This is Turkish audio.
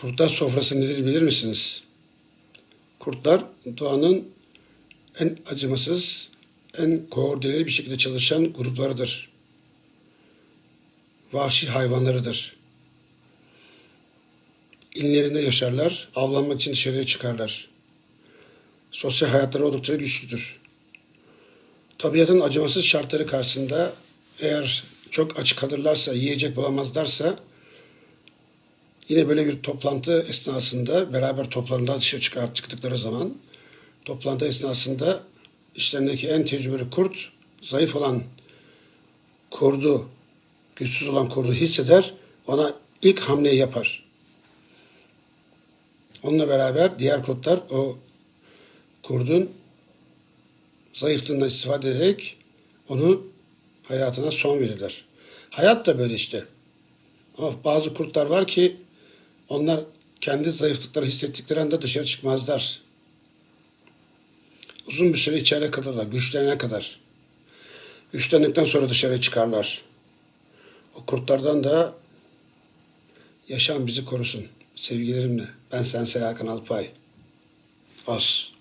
Kurtlar sofrası nedir bilir misiniz? Kurtlar doğanın en acımasız, en koordineli bir şekilde çalışan gruplarıdır. Vahşi hayvanlarıdır. İnlerinde yaşarlar, avlanmak için dışarıya çıkarlar. Sosyal hayatları oldukça güçlüdür. Tabiatın acımasız şartları karşısında eğer çok aç kalırlarsa, yiyecek bulamazlarsa Yine böyle bir toplantı esnasında beraber toplanırlar dışarı çıkar, çıktıkları zaman toplantı esnasında işlerindeki en tecrübeli kurt zayıf olan kurdu, güçsüz olan kurdu hisseder, ona ilk hamleyi yapar. Onunla beraber diğer kurtlar o kurdun zayıflığından istifade ederek onu hayatına son verirler. Hayat da böyle işte. Ama bazı kurtlar var ki onlar kendi zayıflıkları hissettikleri anda dışarı çıkmazlar. Uzun bir süre içeride kalırlar, güçlenene kadar. Güçlendikten sonra dışarı çıkarlar. O kurtlardan da yaşam bizi korusun. Sevgilerimle. Ben Sensei Hakan Alpay. Os.